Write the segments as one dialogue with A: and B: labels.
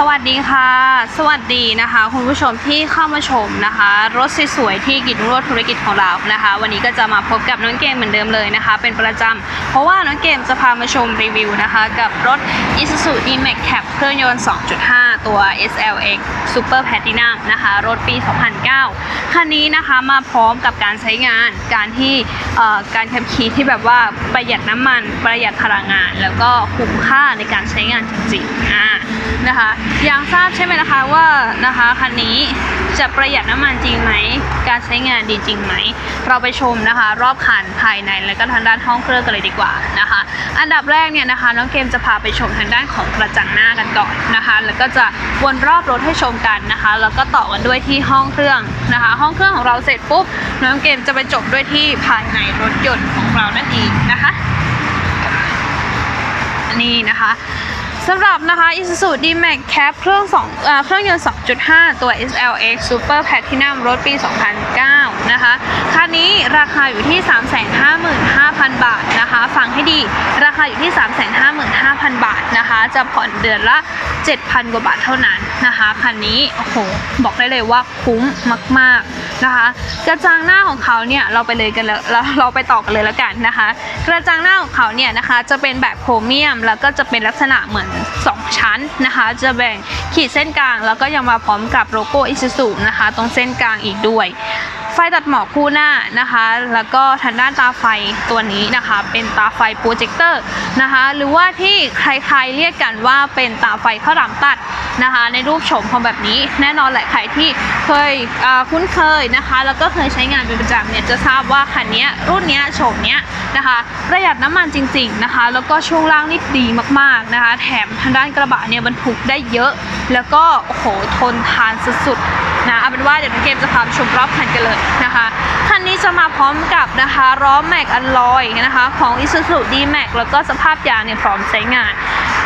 A: สวัสดีค่ะ สวัสดีนะคะ คุณผู้ชมที่เข้ามาชมนะคะ รถสวยๆที่กิจรุ่งโรจน์ธุรกิจของเรานะคะ วันนี้ก็จะมาพบกับน้องเกมเหมือนเดิมเลยนะคะ เป็นประจำเพราะว่าน้องเกมจะพามาชมรีวิวนะคะ กับรถ Isuzu D-Max Cab เครื่องยนต์ 2.5 ตัว SLX Super Platinum นะคะ รถปี 2009 คันนี้นะคะมาพร้อมกับการใช้งานการที่การขับขี่ที่แบบว่าประหยัดน้ำมันประหยัดพลังงาน แล้วก็คุ้มค่าในการใช้งานจริงๆอ่านะคะอยากทราบใช่ไหมนะคะว่านะคะคันนี้จะประหยัดน้ำมันจริงไหม การใช้งานดีจริงไหม เราไปชมนะคะ รอบคันภายในและก็ทางด้านห้องเครื่องกันเลยดีกว่านะคะ อันดับแรกเนี่ยนะคะน้องเกมจะพาไปชมทางด้านของกระจังหน้ากันก่อนนะคะ แล้วก็จะวนรอบรถให้ชมกันนะคะ แล้วก็ต่อกันด้วยที่ห้องเครื่องนะคะ ห้องเครื่องของเราเสร็จปุ๊บน้องเกมจะไปจบด้วยที่ภายในรถยนต์ของเรานั่นเองนะคะ นี่นะคะ สำหรับนะคะ Isuzu D-Max Cab เครื่อง2เอ่อเครื่องยนต์ 2.5 ตัว SLX Super Platinum รถปี 2009 นะคะ คันนี้ราคาอยู่ที่ 355,000 บาทนะคะ ฟังให้ดี ราคาอยู่ที่ 355,000 บาทนะคะ จะผ่อนเดือนละ 7,000 กว่าบาทเท่านั้นนะคะ คันนี้ โอ้โห บอกได้เลยว่าคุ้มมาก ๆ นะคะ กระจังหน้าของเขาเนี่ยเราไปเลยกันแล้วเราไปต่อกันเลยแล้วกันนะคะ กระจังหน้าของเขาเนี่ยนะคะจะเป็นแบบโครเมียม แล้วก็จะเป็นลักษณะเหมือน 2 ชั้นนะคะ จะแบ่งขีดเส้นกลาง แล้วก็ยังมาพร้อมกับโลโก้อิซูซุนะคะ ตรงเส้นกลางอีกด้วย ไฟตัดหมอกคู่หน้านะคะ แล้วก็ทางด้านตาไฟตัวนี้นะคะ เป็นตาไฟโปรเจคเตอร์นะคะ หรือว่าที่ใครๆเรียกกันว่าเป็นตาไฟข้าวหลามตัดนะคะ ในรูปโฉมของแบบนี้แน่นอนแหละใครที่เคยคุ้นเคยนะคะ แล้วก็เคยใช้งานเป็นประจำเนี่ยจะทราบว่าคันนี้รุ่นนี้โฉมนี้นะคะประหยัดน้ำมันจริง ๆนะคะ แล้วก็ช่วงล่างนี่ดีมากๆนะคะ แถมทางด้านกระบะเนี่ยบรรทุกได้เยอะ แล้วก็โอ้โหทนทานสุดๆ นะเอาเป็นว่าเดี๋ยวน้องเกมจะพาไปชมรอบคันกันเลยนะคะคันนี้จะมาพร้อมกับนะคะล้อแม็กอลลอยนะคะของ Isuzu D-Max แล้วก็สภาพยางเนี่ยพร้อมใช้งานทางด้าน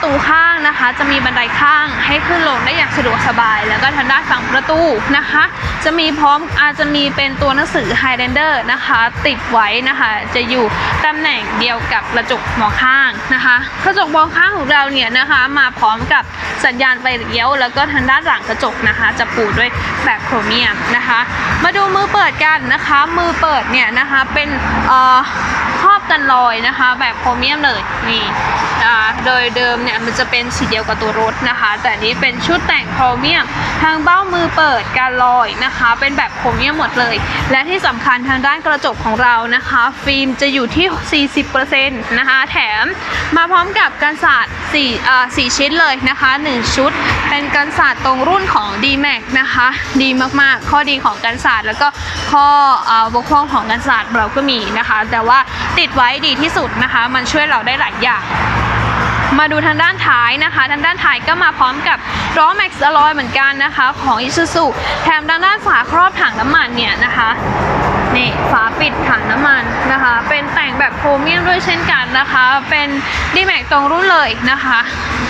A: ประตูข้างนะคะ จะมีบันไดข้างให้ขึ้นลงได้อย่างสะดวกสบาย แล้วก็ทางด้านฝั่งประตูนะคะ จะมีพร้อมอาจจะมีเป็นตัวหนังสือ Highlander นะคะ ติดไว้นะคะ จะอยู่ตำแหน่งเดียวกับกระจกมองข้างนะคะกระจกมองข้างของเราเนี่ยนะคะ มาพร้อมกับสัญญาณไฟเลี้ยว แล้วก็ทางด้านหลังกระจกนะคะ จะปูด้วยแบบโครเมียมนะคะ มาดูมือเปิดกันนะคะ มือเปิดเนี่ยนะคะเป็นครอบกันรอยนะคะ แบบโครเมียมเลยนี่โดยเดิมเนี่ยมันจะเป็นสีเดียวกับตัวรถนะคะ แต่นี้เป็นชุดแต่งโครเมียม ทางเบ้ามือเปิดการลอยนะคะ เป็นแบบโครเมียมหมดเลย และที่สำคัญทางด้านกระจกของเรานะคะ ฟิล์มจะอยู่ที่ 40%นะคะ แถมมาพร้อมกับกันศาสตร์4อ่า4ชิ้นเลยนะคะ 1 ชุด เป็นกันศาสตร์ตรงรุ่นของ D-Max นะคะ ดีมากๆ ข้อดีของกันศาสตร์แล้วก็ข้อบกพร่องของกันศาสตร์เราก็มีนะคะ แต่ว่าติดไว้ดีที่สุดนะคะ มันช่วยเราได้หลายอย่าง มาดูทางด้านท้ายนะคะ ทางด้านท้ายก็มาพร้อมกับล้อแม็กซ์อลอยเหมือนกันนะคะ ของ Isuzu แถมทางด้านฝาครอบถังน้ำมันเนี่ยนะคะนี่ฝาปิดถังน้ำมันนะคะ เป็นแต่งแบบโครเมียมด้วยเช่นกันนะคะ เป็นดีแม็กตรงรุ่นเลยนะคะ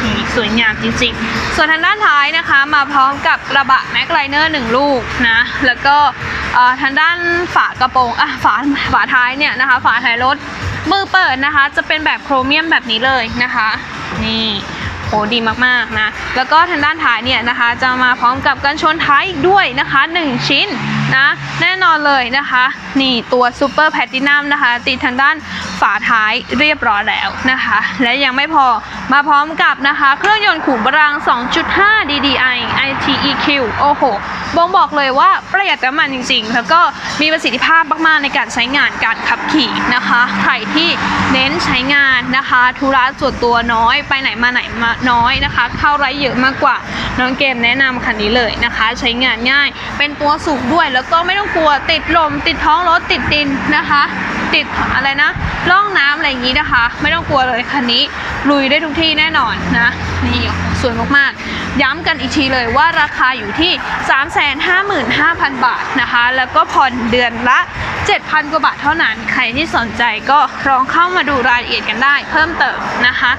A: นี่สวยงามจริงๆ ส่วนทางด้านท้ายนะคะ มาพร้อมกับกระบะแม็กไลเนอร์หนึ่งลูกนะ แล้วก็เอ่อทางด้านฝากระโปรงอะฝาฝาท้ายเนี่ยนะคะ ฝาท้ายรถ มือเปิดนะคะจะเป็นแบบโครเมียมแบบนี้เลยนะคะ นี่โหดีมากๆนะ แล้วก็ทางด้านท้ายเนี่ยนะคะ จะมาพร้อมกับกันชนท้ายอีกด้วยนะคะ 1 ชิ้น นะแน่นอนเลยนะคะ นี่ตัวซูเปอร์แพลตินัมนะคะ ติดทางด้านฝาท้ายเรียบร้อยแล้วนะคะ และยังไม่พอมาพร้อมกับนะคะ เครื่องยนต์ขุมพลัง 2.5 DDI ITEQ โอ้โหบ่งบอกเลยว่าประหยัดน้ำมันจริงๆ แล้วก็มีประสิทธิภาพมากๆในการใช้งานการขับขี่นะคะ ใครที่เน้นใช้งานนะคะธุระส่วนตัวน้อยไปไหนมาไหนมาน้อยนะคะ เข้าไรเยอะมากกว่าน้องเกมแนะนำคันนี้เลยนะคะ ใช้งานง่ายเป็นตัวสูงด้วยแล้วก็ไม่ต้องกลัวติดลม ติดท้องรถติดดินนะคะ ติดอะไรนะร่องน้ำอะไรอย่างนี้นะคะ ไม่ต้องกลัวเลยคันนี้ลุยได้ทุกที่แน่นอนนะ นี่สวยมากๆ ย้ำกันอีกทีเลยว่าราคาอยู่ที่ 355,000 บาทนะคะ แล้วก็ผ่อนเดือนละ 7,000 กว่าบาทเท่านั้น ใครที่สนใจก็ลองเข้ามาดูรายละเอียดกันได้เพิ่มเติมนะคะ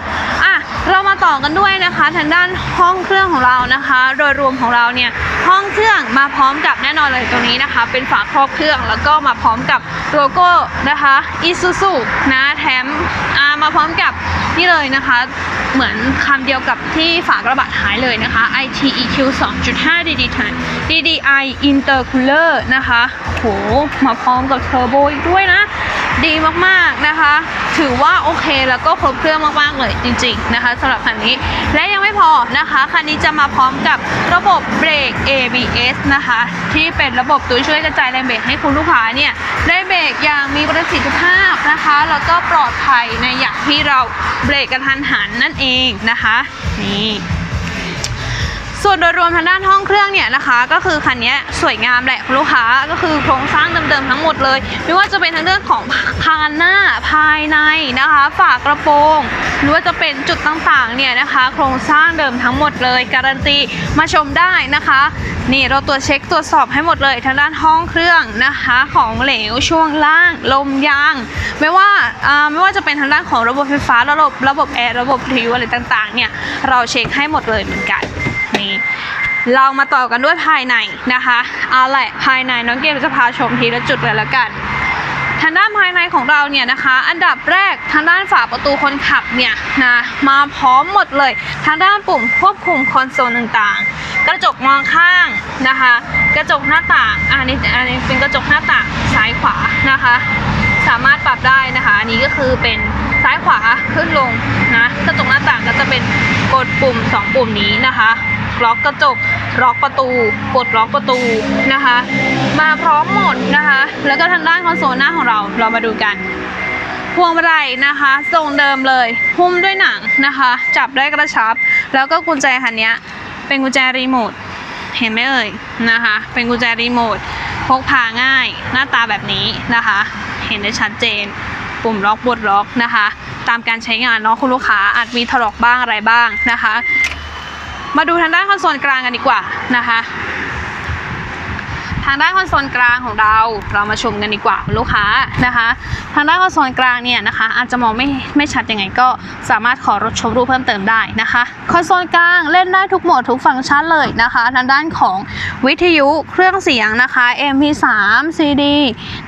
A: อะ เรามาต่อกันด้วยนะคะ ทางด้านห้องเครื่องของเรานะคะ โดยรวมของเราเนี่ยห้องเครื่องมาพร้อมกับแน่นอนเลยตัวนี้นะคะ เป็นฝาครอบเครื่องแล้วก็มาพร้อมกับโลโก้นะคะ Isuzu นะแถมมาพร้อมกับนี่เลยนะคะ เหมือนคำเดียวกับที่ฝากระบะท้ายเลยนะคะ ITEQ 2.5 DDI DDI Intercooler นะคะโหมาพร้อมกับเทอร์โบอีกด้วยนะ ดีมากๆนะคะ ถือว่าโอเคแล้วก็ครบเครื่องมากๆเลยจริง ๆนะคะสำหรับคันนี้และยังไม่พอนะคะคันนี้จะมาพร้อมกับระบบเบรก ABS นะคะ ที่เป็นระบบตัวช่วยกระจายแรงเบรกให้คุณลูกค้าเนี่ยได้เบรกอย่างมีประสิทธิภาพนะคะแล้วก็ปลอดภัยในอย่างที่เราเบรกกระทันหันนั่นเองนะคะ นี่ ส่วนโดยรวมทางด้านห้องเครื่องเนี่ยนะคะ ก็คือคันนี้สวยงามแหละคุณลูกค้าก็คือโครงสร้างเดิมๆทั้งหมดเลย ไม่ว่าจะเป็นทั้งเรื่องของคานหน้าภายในนะคะ ฝากระโปรงหรือว่าจะเป็นจุดต่างๆเนี่ยนะคะ โครงสร้างเดิมทั้งหมดเลยการันตีมาชมได้นะคะ นี่เราตรวจเช็คตรวจสอบให้หมดเลยทางด้านห้องเครื่องนะคะ ของเหลวช่วงล่าง ลมยาง ไม่ว่าไม่ว่าจะเป็นทางด้านของระบบไฟฟ้าระบบระบบแอร์ระบบวิทยุอะไรต่างๆเนี่ยเราเช็คให้หมดเลยเหมือนกัน เรามาต่อกันด้วยภายในนะคะเอาแหละภายในน้องเกมจะพาชมทีละจุดเลยละกัน ทางด้านภายในของเราเนี่ยนะคะ อันดับแรกทางด้านฝาประตูคนขับเนี่ยนะมาพร้อมหมดเลย ทางด้านปุ่มควบคุมคอนโซลต่างๆ กระจกมองข้างนะคะ กระจกหน้าต่างอะอันนี้อันนี้เป็นกระจกหน้าต่างซ้ายขวานะคะ สามารถปรับได้นะคะ อันนี้ก็คือเป็นซ้ายขวาขึ้นลงนะกระจกหน้าต่างก็จะเป็นกดปุ่ม 2 ปุ่มนี้นะคะ ล็อกกระจกล็อกประตูกดล็อกประตูนะคะ มาพร้อมหมดนะคะ แล้วก็ทางด้านคอนโซลหน้าของเราเรามาดูกันพวงมาลัยนะคะทรงเดิมเลยหุ้มด้วยหนังนะคะ จับได้กระชับ แล้วก็กุญแจคันนี้เป็นกุญแจรีโมทเห็นไหมเอ่ยนะคะ เป็นกุญแจรีโมทพกพาง่ายหน้าตาแบบนี้นะคะ เห็นได้ชัดเจน ปุ่มล็อกบดล็อกนะคะ ตามการใช้งานเนาะคุณลูกค้าอาจมีถลอกบ้างอะไรบ้างนะคะ มาดูทางด้านคอนโซลกลางกันดีกว่านะคะ ทางด้านคอนโซลกลางของเราเรามาชมกันดีกว่าคุณลูกค้านะคะ ทางด้านคอนโซลกลางเนี่ยนะคะ อาจจะมองไม่ไม่ชัดยังไงก็สามารถขอรถชมรูปเพิ่มเติมได้นะคะคอนโซลกลางเล่นได้ทุกโหมดทุกฟังก์ชันเลยนะคะ ทางด้านของวิทยุเครื่องเสียงนะคะ MP3 CD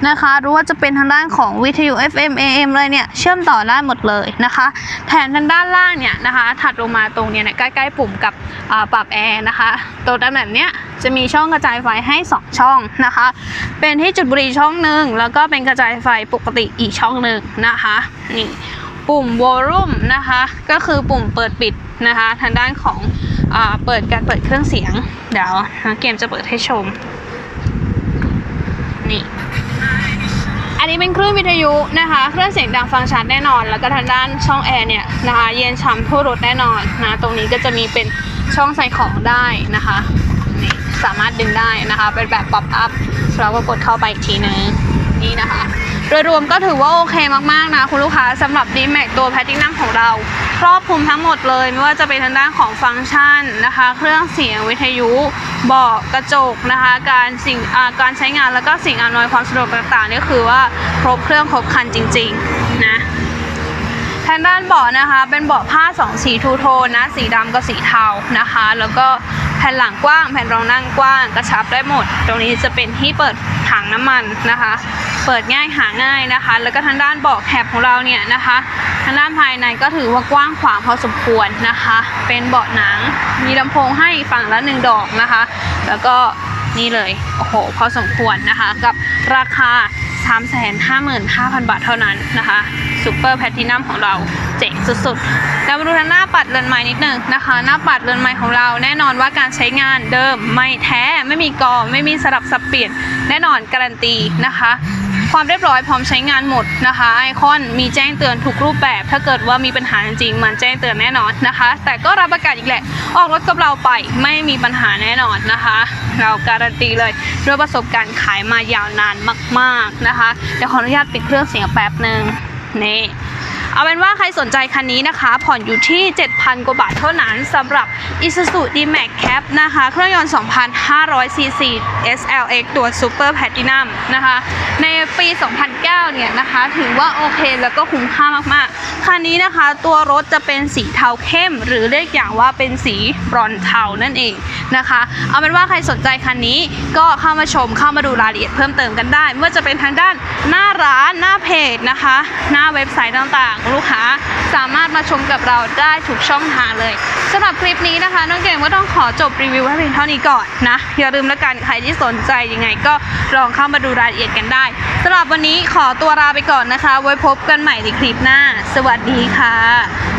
A: นะคะหรือว่าจะเป็นทางด้านของวิทยุ FM AM เลยเนี่ยเชื่อมต่อได้หมดเลยนะคะแถมทางด้านล่างเนี่ยนะคะ ถัดลงมาตรงเนี่ยใกล้ๆปุ่มกับปรับแอร์นะคะตัวด้านแบบเนี้ยจะมีช่องกระจายไฟให้ 2 ช่องนะคะ เป็นที่จุดบุหรี่ช่องหนึ่งแล้วก็เป็นกระจายไฟปกติอีกช่องหนึ่งนะคะนี่ปุ่มวอลลุ่มนะคะก็คือปุ่มเปิดปิดนะคะทางด้านของอเปิดการเปิดเครื่องเสียง เดี๋ยวน้องเกมจะเปิดให้ชมนี่อันนี้เป็นเครื่องวิทยุนะคะ เครื่องเสียงดังฟังชัดแน่นอน แล้วก็ทางด้านช่องแอร์เนี่ยนะคะเย็นฉ่ำทั่วรถแน่นอนนะตรงนี้ก็จะมีเป็นช่องใส่ของได้นะคะ สามารถดึงได้นะคะ เป็นแบบป๊อปอัพเราก็กดเข้าไปอีกทีนึงนี่นะคะ โดยรวมก็ถือว่าโอเคมากๆนะคุณลูกค้าสำหรับ d m a x ตัวแพทตินัมของเรา ครอบคลุมทั้งหมดเลย ไม่ว่าจะเป็นทางด้านของฟังก์ชันนะคะ เครื่องเสียงวิทยุเบาะกระจกนะคะ การสิ่งการใช้งานแล้วก็สิ่งอำนวยความสะดวกต่างๆนี่คือว่าครบเครื่องครบคันจริง ๆ นะทางด้านเบาะนะคะ เป็นเบาะผ้าสองสีทูโทนนะ สีดำกับสีเทานะคะ แล้วก็ ผ่นหลังกว้าง แผ่นรองนั่งกว้างกระชับได้หมด ตรงนี้จะเป็นที่เปิดถังน้ำมันนะคะ เปิดง่ายหาง่ายนะคะ แล้วก็ทางด้านเบาะแคบของเราเนี่ยนะคะ ทางด้านภายในก็ถือว่ากว้างขวางพอสมควรนะคะ เป็นเบาะหนัง มีลำโพงให้ฝั่งละหนึ่งดอกนะคะ แล้วก็นี่เลย โอ้โห พอสมควรนะคะ กับราคา 355,000 บาทเท่านั้นนะคะซูเปอร์แพทินัมของเราเจ๋งสุดๆแล้วมาดูทางหน้าปัดเรือนไม้นิดนึงนะคะ หน้าปัดเรือนไม้ของเราแน่นอนว่าการใช้งานเดิมไม่แท้ไม่มีกอไม่มีสลับสับเปลี่ยนแน่นอนการันตีนะคะ ความเรียบร้อยพร้อมใช้งานหมดนะคะไอคอนมีแจ้งเตือนทุกรูปแบบ ถ้าเกิดว่ามีปัญหาจริงมันแจ้งเตือนแน่นอนนะคะ แต่ก็รับประกันอีกแหละ ออกรถกับเราไปไม่มีปัญหาแน่นอนนะคะ เราการันตีเลยด้วยประสบการณ์ขายมายาวนานมาก ๆนะคะเดี๋ยวขออนุญาตปิดเครื่องเสียงแป๊บหนึ่งนี่ เอาเป็นว่าใครสนใจคันนี้นะคะ ผ่อนอยู่ที่ 7,000 กว่าบาทเท่านั้นสำหรับ Isuzu D-Max Cap นะคะ เครื่องยนต์ 2,500 cc SLX ตัว Super Platinum นะคะ ในปี 2009 เนี่ยนะคะ ถือว่าโอเคแล้วก็คุ้มค่ามากๆ คันนี้นะคะตัวรถจะเป็นสีเทาเข้ม หรือเรียกอย่างว่าเป็นสีบรอนเทานั่นเองนะคะ เอาเป็นว่าใครสนใจคันนี้ก็เข้ามาชมเข้ามาดูรายละเอียดเพิ่มเติมกันได้ไม่ว่าจะเป็นทางด้านหน้าร้านหน้าเพจนะคะ หน้าเว็บไซต์ต่างๆลูกค้า สามารถมาชมกับเราได้ทุกช่องทางเลยสำหรับคลิปนี้นะคะ น้องเก่งก็ต้องขอจบรีวิวไว้เพียงเท่านี้ก่อนนะ อย่าลืมละกันใครที่สนใจยังไงก็ลองเข้ามาดูรายละเอียดกันได้สำหรับวันนี้ขอตัวลาไปก่อนนะคะ ไว้พบกันใหม่ในคลิปหน้า สวัสดีค่ะ